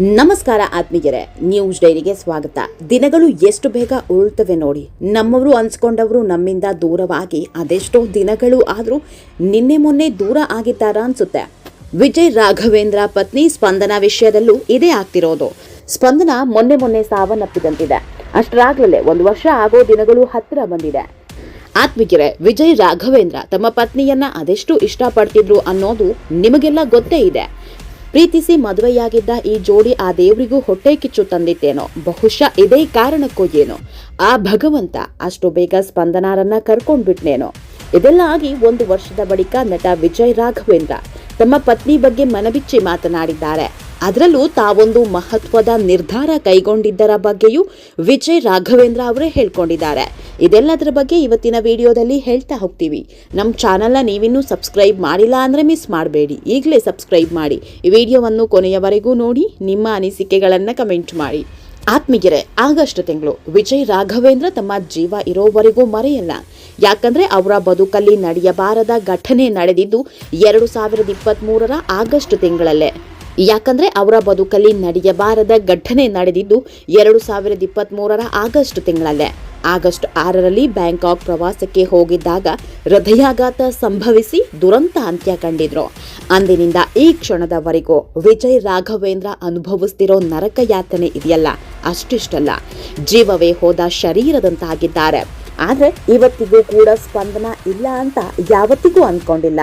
ನಮಸ್ಕಾರ ಆತ್ಮೀಯರೇ, ನ್ಯೂಸ್ ಡೈರಿಗೆ ಸ್ವಾಗತ. ದಿನಗಳು ಎಷ್ಟು ಬೇಗ ಉರುಳ್ತವೆ ನೋಡಿ. ನಮ್ಮವರು ಅನ್ಸ್ಕೊಂಡವರು ನಮ್ಮಿಂದ ದೂರವಾಗಿ ಅದೆಷ್ಟೋ ದಿನಗಳು ಆದರೂ ನಿನ್ನೆ ಮೊನ್ನೆ ದೂರ ಆಗಿದ್ದಾರ ಅನ್ಸುತ್ತೆ. ವಿಜಯ್ ರಾಘವೇಂದ್ರ ಪತ್ನಿ ಸ್ಪಂದನ ವಿಷಯದಲ್ಲೂ ಇದೇ ಆಗ್ತಿರೋದು. ಸ್ಪಂದನ ಮೊನ್ನೆ ಮೊನ್ನೆ ಸಾವನ್ನಪ್ಪಿದಂತಿದೆ. ಅಷ್ಟರಾಗಲೇ ಒಂದು ವರ್ಷ ಆಗೋ ದಿನಗಳು ಹತ್ತಿರ ಬಂದಿದೆ. ಆತ್ಮಿಕರೇ ವಿಜಯ್ ರಾಘವೇಂದ್ರ ತಮ್ಮ ಪತ್ನಿಯನ್ನ ಅದೆಷ್ಟು ಇಷ್ಟಪಡ್ತಿದ್ರು ಅನ್ನೋದು ನಿಮಗೆಲ್ಲ ಗೊತ್ತೇ ಇದೆ. ಪ್ರೀತಿಸಿ ಮದುವೆಯಾಗಿದ್ದ ಈ ಜೋಡಿ ಆ ದೇವರಿಗೂ ಹೊಟ್ಟೆ ಕಿಚ್ಚು ತಂದಿತ್ತೇನೋ. ಬಹುಶಃ ಇದೇ ಕಾರಣಕ್ಕೂ ಏನೋ. ಆ ಭಗವಂತ ಅಷ್ಟು ಬೇಗ ಸ್ಪಂದನಾರನ್ನ ಕರ್ಕೊಂಡ್ಬಿಟ್ನೇನೋ ಇದೆಲ್ಲ ಆಗಿ ಒಂದು ವರ್ಷದ ಬಳಿಕ ನಟ ವಿಜಯ್ ರಾಘವೇಂದ್ರ ತಮ್ಮ ಪತ್ನಿ ಬಗ್ಗೆ ಮನಬಿಚ್ಚಿ ಮಾತನಾಡಿದ್ದಾರೆ. ಅದರಲ್ಲೂ ತಾವೊಂದು ಮಹತ್ವದ ನಿರ್ಧಾರ ಕೈಗೊಂಡಿದ್ದರ ಬಗ್ಗೆಯೂ ವಿಜಯ್ ರಾಘವೇಂದ್ರ ಅವರೇ ಹೇಳ್ಕೊಂಡಿದ್ದಾರೆ. ಇದೆಲ್ಲದರ ಬಗ್ಗೆ ಇವತ್ತಿನ ವಿಡಿಯೋದಲ್ಲಿ ಹೇಳ್ತಾ ಹೋಗ್ತೀವಿ. ನಮ್ಮ ಚಾನಲ್ನ ನೀವಿನ್ನೂ ಸಬ್ಸ್ಕ್ರೈಬ್ ಮಾಡಿಲ್ಲ ಅಂದರೆ ಮಿಸ್ ಮಾಡಬೇಡಿ. ಈಗಲೇ ಸಬ್ಸ್ಕ್ರೈಬ್ ಮಾಡಿ. ಈ ವಿಡಿಯೋವನ್ನು ಕೊನೆಯವರೆಗೂ ನೋಡಿ, ನಿಮ್ಮ ಅನಿಸಿಕೆಗಳನ್ನು ಕಮೆಂಟ್ ಮಾಡಿ. ಆತ್ಮೀಯರೇ, ಆಗಸ್ಟ್ ತಿಂಗಳು ವಿಜಯ್ ರಾಘವೇಂದ್ರ ತಮ್ಮ ಜೀವ ಇರೋವರೆಗೂ ಮರೆಯಲ್ಲ. ಯಾಕಂದ್ರೆ ಅವರ ಬದುಕಲ್ಲಿ ನಡೆಯಬಾರದ ಘಟನೆ ನಡೆದಿದ್ದು ಎರಡು ಸಾವಿರದ ಇಪ್ಪತ್ತ್ಮೂರರ ಆಗಸ್ಟ್ ತಿಂಗಳಲ್ಲೇ. ಯಾಕಂದ್ರೆ ಅವರ ಬದುಕಲ್ಲಿ ನಡೆಯಬಾರದ ಘಟನೆ ನಡೆದಿದ್ದು ಎರಡು ಸಾವಿರದ ಇಪ್ಪತ್ತ್ಮೂರರ ಆಗಸ್ಟ್ ತಿಂಗಳಲ್ಲೇ. ಆಗಸ್ಟ್ ಆರರಲ್ಲಿ ಬ್ಯಾಂಕಾಕ್ ಪ್ರವಾಸಕ್ಕೆ ಹೋಗಿದ್ದಾಗ ಹೃದಯಾಘಾತ ಸಂಭವಿಸಿ ದುರಂತ ಅಂತ್ಯ ಕಂಡಿದ್ರು. ಅಂದಿನಿಂದ ಈ ಕ್ಷಣದವರೆಗೂ ವಿಜಯ್ ರಾಘವೇಂದ್ರ ಅನುಭವಿಸ್ತಿರೋ ನರಕ ಯಾತನೆ ಇದೆಯಲ್ಲ, ಅಷ್ಟಿಷ್ಟಲ್ಲ. ಜೀವವೇ ಹೋದ ಶರೀರದಂತಾಗಿದ್ದಾರೆ. ಆದರೆ ಇವತ್ತಿಗೂ ಕೂಡ ಸ್ಪಂದನ ಇಲ್ಲ ಅಂತ ಯಾವತ್ತಿಗೂ ಅನ್ಕೊಂಡಿಲ್ಲ.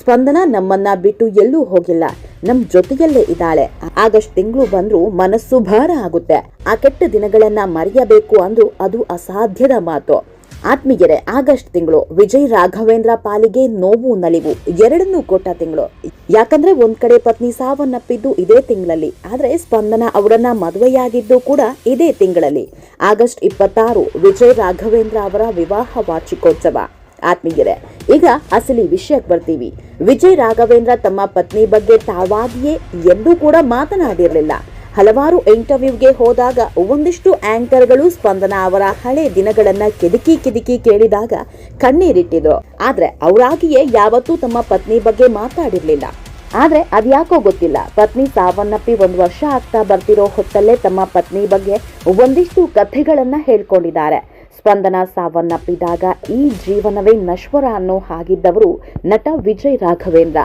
ಸ್ಪಂದನ ನಮ್ಮನ್ನ ಬಿಟ್ಟು ಎಲ್ಲೂ ಹೋಗಿಲ್ಲ. ನಮ್ ಜೊತೆಯಲ್ಲೇ ಇದ್ದಾಳೆ. ಆಗಸ್ಟ್ ತಿಂಗಳು ಬಂದ್ರು ಮನಸ್ಸು ಭಾರ ಆಗುತ್ತೆ. ಆ ಕೆಟ್ಟ ದಿನಗಳನ್ನ ಮರೆಯಬೇಕು ಅಂದ್ರು ಅದು ಅಸಾಧ್ಯದ ಮಾತು. ಆತ್ಮೀಯರೇ, ಆಗಸ್ಟ್ ತಿಂಗಳು ವಿಜಯ್ ರಾಘವೇಂದ್ರ ಪಾಲಿಗೆ ನೋವು ನಲಿವು. ಎರಡನ್ನೂ ಕೊಟ್ಟ ತಿಂಗಳು. ಯಾಕಂದ್ರೆ ಒಂದ್ ಕಡೆ ಪತ್ನಿ ಸಾವನ್ನಪ್ಪಿದ್ದು ಇದೇ ತಿಂಗಳಲ್ಲಿ. ಆದ್ರೆ ಸ್ಪಂದನ ಅವರನ್ನ ಮದುವೆಯಾಗಿದ್ದು ಕೂಡ ಇದೇ ತಿಂಗಳಲ್ಲಿ. ಆಗಸ್ಟ್ ಇಪ್ಪತ್ತಾರು, ವಿಜಯ್ ರಾಘವೇಂದ್ರ ಅವರ ವಿವಾಹ ವಾರ್ಷಿಕೋತ್ಸವ. ಆತ್ಮೀಯರೇ, ಈಗ ಅಸಲಿ ವಿಷಯಕ್ಕೆ ಬರ್ತೀವಿ. ವಿಜಯ್ ರಾಘವೇಂದ್ರ ತಮ್ಮ ಪತ್ನಿ ಬಗ್ಗೆ ತಾವಾಗಿಯೇ ಎಂದೂ ಕೂಡ ಮಾತನಾಡಿರಲಿಲ್ಲ. ಹಲವಾರು ಇಂಟರ್ವ್ಯೂಗೆ ಹೋದಾಗ ಒಂದಿಷ್ಟು ಆಂಕರ್ಗಳು ಸ್ಪಂದನ ಅವರ ಹಳೆ ದಿನಗಳನ್ನ ಕೆದಕಿ ಕೆದಕಿ ಕೇಳಿದಾಗ ಕಣ್ಣೀರಿಟ್ಟಿದ್ರು. ಆದ್ರೆ ಅವರಾಗಿಯೇ ಯಾವತ್ತೂ ತಮ್ಮ ಪತ್ನಿ ಬಗ್ಗೆ ಮಾತಾಡಿರ್ಲಿಲ್ಲ. ಆದ್ರೆ ಅದ್ಯಾಕೋ ಗೊತ್ತಿಲ್ಲ. ಪತ್ನಿ ಸಾವನ್ನಪ್ಪಿ ಒಂದು ವರ್ಷ ಆಗ್ತಾ ಬರ್ತಿರೋ ಹೊತ್ತಲ್ಲೇ ತಮ್ಮ ಪತ್ನಿ ಬಗ್ಗೆ ಒಂದಿಷ್ಟು ಕಥೆಗಳನ್ನ ಹೇಳ್ಕೊಂಡಿದ್ದಾರೆ. ಸ್ಪಂದನ ಸಾವನ್ನಪ್ಪಿದಾಗ ಈ ಜೀವನವೇ ನಶ್ವರ ಅನ್ನೋ ಹಾಗಿದ್ದವರು ನಟ ವಿಜಯ್ ರಾಘವೇಂದ್ರ.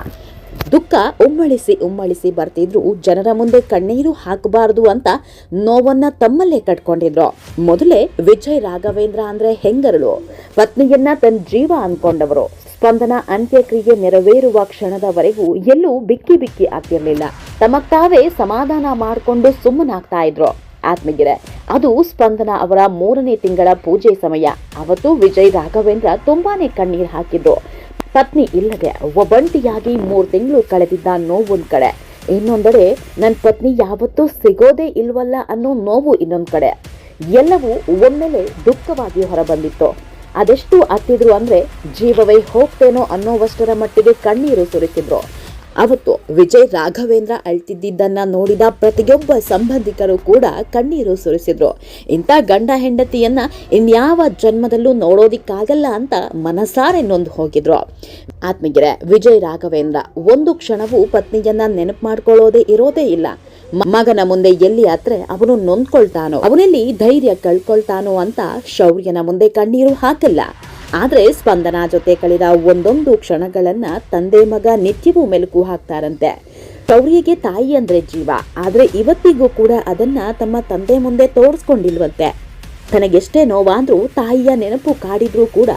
ದುಃಖ ಉಮ್ಮಳಿಸಿ ಉಮ್ಮಳಿಸಿ ಬರ್ತಿದ್ರು, ಜನರ ಮುಂದೆ ಕಣ್ಣೀರು ಹಾಕಬಾರದು ಅಂತ ನೋವನ್ನ ತಮ್ಮಲ್ಲೇ ಕಟ್ಕೊಂಡಿದ್ರು. ಮೊದಲೇ ವಿಜಯ್ ರಾಘವೇಂದ್ರ ಅಂದ್ರೆ ಹೆಂಗರಳು? ಪತ್ನಿಯನ್ನ ತನ್ನ ಜೀವ ಅನ್ಕೊಂಡವರು. ಸ್ಪಂದನ ಅಂತ್ಯಕ್ರಿಯೆ ನೆರವೇರುವ ಕ್ಷಣದವರೆಗೂ ಎಲ್ಲೂ ಬಿಕ್ಕಿ ಬಿಕ್ಕಿ ಆಗ್ತಿರ್ಲಿಲ್ಲ. ತಮಗ್ ತಾವೇ ಸಮಾಧಾನ ಮಾಡಿಕೊಂಡು ಸುಮ್ಮನಾಗ್ತಾ ಇದ್ರು. ಆತ್ಮೀಯರೇ ಅದು ಸ್ಪಂದನ ಅವರ ಮೂರನೇ ತಿಂಗಳ ಪೂಜೆ ಸಮಯ. ಅವತ್ತು ವಿಜಯ್ ರಾಘವೇಂದ್ರ ತುಂಬಾನೇ ಕಣ್ಣೀರು ಹಾಕಿದ್ರು ಪತ್ನಿ ಇಲ್ಲದೆ ಒಬ್ಬಂಟಿಯಾಗಿ ಮೂರು ತಿಂಗಳು ಕಳೆದಿದ್ದ ನೋವೊಂದು ಕಡೆ. ಇನ್ನೊಂದೆಡೆ ನನ್ನ ಪತ್ನಿ ಯಾವತ್ತೂ ಸಿಗೋದೇ ಇಲ್ವಲ್ಲ ಅನ್ನೋ ನೋವು ಇನ್ನೊಂದು ಕಡೆ. ಎಲ್ಲವೂ ಒಮ್ಮೆಲೆ ದುಃಖವಾಗಿ ಹೊರಬಂದಿತ್ತು. ಅದೆಷ್ಟು ಅತ್ತಿದ್ರು ಅಂದ್ರೆ ಜೀವವೇ ಹೋಗ್ತೇನೋ ಅನ್ನೋವಷ್ಟರ ಮಟ್ಟಿಗೆ ಕಣ್ಣೀರು ಸುರಿಸಿದ್ರು ಅವತ್ತು ವಿಜಯ್ ರಾಘವೇಂದ್ರ ಅಳ್ತಿದ್ದನ್ನ ನೋಡಿದ ಪ್ರತಿಯೊಬ್ಬ ಸಂಬಂಧಿಕರು ಕೂಡ ಕಣ್ಣೀರು ಸುರಿಸಿದ್ರು. ಇಂಥ ಗಂಡ ಹೆಂಡತಿಯನ್ನ ಇನ್ಯಾವ ಜನ್ಮದಲ್ಲೂ ನೋಡೋದಿಕ್ಕಾಗಲ್ಲ ಅಂತ ಮನಸಾರೆ ನೊಂದು ಹೋಗಿದ್ರು. ಆತ್ಮಗಿರೆ ವಿಜಯ್ ರಾಘವೇಂದ್ರ, ಒಂದು ಕ್ಷಣವೂ ಪತ್ನಿಯನ್ನ ನೆನಪು ಮಾಡ್ಕೊಳ್ಳೋದೇ ಇರೋದೇ ಇಲ್ಲ. ಮಗನ ಮುಂದೆ ಎಲ್ಲಿ ಆದ್ರೆ ಅವನು ನೊಂದ್ಕೊಳ್ತಾನೋ, ಅವನಲ್ಲಿ ಧೈರ್ಯ ಕಳ್ಕೊಳ್ತಾನೋ ಅಂತ ಶೌರ್ಯನ ಮುಂದೆ ಕಣ್ಣೀರು ಹಾಕಲ್ಲ. ಆದ್ರೆ ಸ್ಪಂದನ ಜೊತೆ ಕಳೆದ ಒಂದೊಂದು ಕ್ಷಣಗಳನ್ನು ತಂದೆ ಮಗ ನಿತ್ಯವೂ ಮೆಲುಕು ಹಾಕ್ತಾರಂತೆ. ಶೌರ್ಯಗೆ ತಾಯಿ ಅಂದರೆ ಜೀವ. ಆದರೆ ಇವತ್ತಿಗೂ ಕೂಡ ಅದನ್ನು ತಮ್ಮ ತಂದೆ ಮುಂದೆ ತೋರಿಸ್ಕೊಂಡಿಲ್ವಂತೆ. ತನಗೆಷ್ಟೇ ನೋವಾದರೂ ತಾಯಿಯ ನೆನಪು ಕಾಡಿದ್ರೂ ಕೂಡ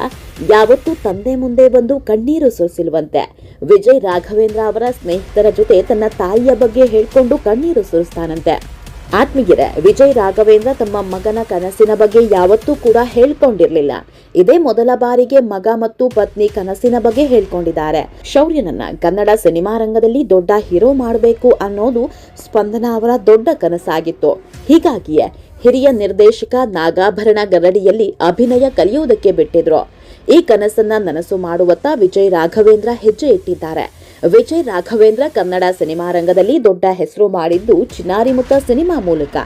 ಯಾವತ್ತೂ ತಂದೆ ಮುಂದೆ ಬಂದು ಕಣ್ಣೀರು ಸುರಿಸಿಲ್ವಂತೆ. ವಿಜಯ್ ರಾಘವೇಂದ್ರ ಅವರ ಸ್ನೇಹಿತರ ಜೊತೆ ತನ್ನ ತಾಯಿಯ ಬಗ್ಗೆ ಹೇಳ್ಕೊಂಡು ಕಣ್ಣೀರು ಸುರಿಸ್ತಾನಂತೆ. ಆತ್ಮೀಯರೇ, ವಿಜಯ್ ರಾಘವೇಂದ್ರ ತಮ್ಮ ಮಗನ ಕನಸಿನ ಬಗ್ಗೆ ಯಾವತ್ತೂ ಕೂಡ ಹೇಳ್ಕೊಂಡಿರಲಿಲ್ಲ. ಇದೇ ಮೊದಲ ಬಾರಿಗೆ ಮಗ ಮತ್ತು ಪತ್ನಿ ಕನಸಿನ ಬಗ್ಗೆ ಹೇಳ್ಕೊಂಡಿದ್ದಾರೆ. ಶೌರ್ಯನನ್ನ ಕನ್ನಡ ಸಿನಿಮಾ ರಂಗದಲ್ಲಿ ದೊಡ್ಡ ಹೀರೋ ಮಾಡಬೇಕು ಅನ್ನೋದು ಸ್ಪಂದನ ಅವರ ದೊಡ್ಡ ಕನಸಾಗಿತ್ತು. ಹೀಗಾಗಿಯೇ ಹಿರಿಯ ನಿರ್ದೇಶಕ ನಾಗಾಭರಣ ಗರಡಿಯಲ್ಲಿ ಅಭಿನಯ ಕಲಿಯುವುದಕ್ಕೆ ಬಿಟ್ಟಿದ್ರು. ಈ ಕನಸನ್ನ ನನಸು ಮಾಡುವತ್ತ ವಿಜಯ್ ರಾಘವೇಂದ್ರ ಹೆಜ್ಜೆ ಇಟ್ಟಿದ್ದಾರೆ. ವಿಜಯ್ ರಾಘವೇಂದ್ರ ಕನ್ನಡ ಸಿನಿಮಾ ರಂಗದಲ್ಲಿ ದೊಡ್ಡ ಹೆಸರು ಮಾಡಿದ್ದು ಚಿನ್ನಾರಿಮುತ್ತ ಸಿನಿಮಾ ಮೂಲಕ.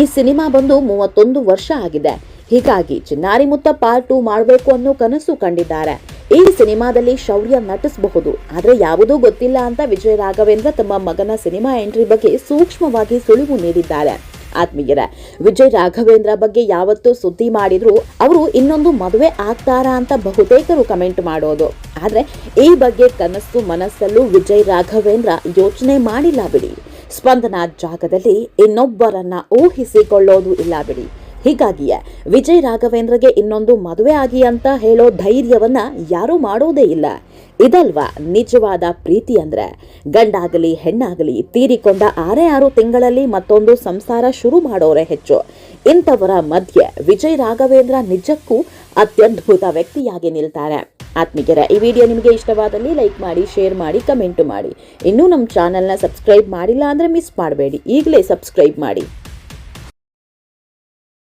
ಈ ಸಿನಿಮಾ ಬಂದು ಮೂವತ್ತೊಂದು ವರ್ಷ ಆಗಿದೆ. ಹೀಗಾಗಿ ಚಿನ್ನಾರಿಮುತ್ತ ಪಾರ್ಟ್ ಟೂ ಮಾಡಬೇಕು ಅನ್ನೋ ಕನಸು ಕಂಡಿದ್ದಾರೆ. ಈ ಸಿನಿಮಾದಲ್ಲಿ ಶೌರ್ಯ ನಟಿಸಬಹುದು. ಆದರೆ ಯಾವುದೂ ಗೊತ್ತಿಲ್ಲ ಅಂತ ವಿಜಯ್ ರಾಘವೇಂದ್ರ ತಮ್ಮ ಮಗನ ಸಿನಿಮಾ ಎಂಟ್ರಿ ಬಗ್ಗೆ ಸೂಕ್ಷ್ಮವಾಗಿ ಸುಳಿವು ನೀಡಿದ್ದಾರೆ. ಆತ್ಮೀಯರ, ವಿಜಯ್ ರಾಘವೇಂದ್ರ ಬಗ್ಗೆ ಯಾವತ್ತೂ ಸುದ್ದಿ ಮಾಡಿದ್ರು ಅವರು ಇನ್ನೊಂದು ಮದುವೆ ಆಗ್ತಾರಾ ಅಂತ ಬಹುತೇಕರು ಕಮೆಂಟ್ ಮಾಡೋದು. ಆದರೆ ಈ ಬಗ್ಗೆ ಕನಸು ಮನಸ್ಸಲ್ಲೂ ವಿಜಯ್ ರಾಘವೇಂದ್ರ ಯೋಚನೆ ಮಾಡಿಲ್ಲ ಬಿಡಿ. ಸ್ಪಂದನ ಜಾಗದಲ್ಲಿ ಇನ್ನೊಬ್ಬರನ್ನ ಊಹಿಸಿಕೊಳ್ಳೋದು ಇಲ್ಲ ಬಿಡಿ. ಹೀಗಾಗಿಯೇ ವಿಜಯ್ ರಾಘವೇಂದ್ರಗೆ ಇನ್ನೊಂದು ಮದುವೆ ಆಗಿ ಅಂತ ಹೇಳೋ ಧೈರ್ಯವನ್ನ ಯಾರೂ ಮಾಡೋದೇ ಇಲ್ಲ. ಇದಲ್ವಾ ನಿಜವಾದ ಪ್ರೀತಿ ಅಂದ್ರೆ? ಗಂಡಾಗಲಿ, ಹೆಣ್ಣಾಗಲಿ ತೀರಿಕೊಂಡ ಆರೇ ಆರು ತಿಂಗಳಲ್ಲಿ ಮತ್ತೊಂದು ಸಂಸಾರ ಶುರು ಮಾಡೋರೆ ಹೆಚ್ಚು. ಇಂಥವರ ಮಧ್ಯೆ ವಿಜಯ್ ರಾಘವೇಂದ್ರ ನಿಜಕ್ಕೂ ಅತ್ಯದ್ಭುತ ವ್ಯಕ್ತಿಯಾಗಿ ನಿಲ್ತಾರೆ. ಆತ್ಮೀಯರ, ಈ ವಿಡಿಯೋ ನಿಮಗೆ ಇಷ್ಟವಾದಲ್ಲಿ ಲೈಕ್ ಮಾಡಿ, ಶೇರ್ ಮಾಡಿ, ಕಮೆಂಟ್ ಮಾಡಿ. ಇನ್ನೂ ನಮ್ಮ ಚಾನಲ್ನ ಸಬ್ಸ್ಕ್ರೈಬ್ ಮಾಡಿಲ್ಲ ಅಂದರೆ ಮಿಸ್ ಮಾಡಬೇಡಿ. ಈಗಲೇ ಸಬ್ಸ್ಕ್ರೈಬ್ ಮಾಡಿ.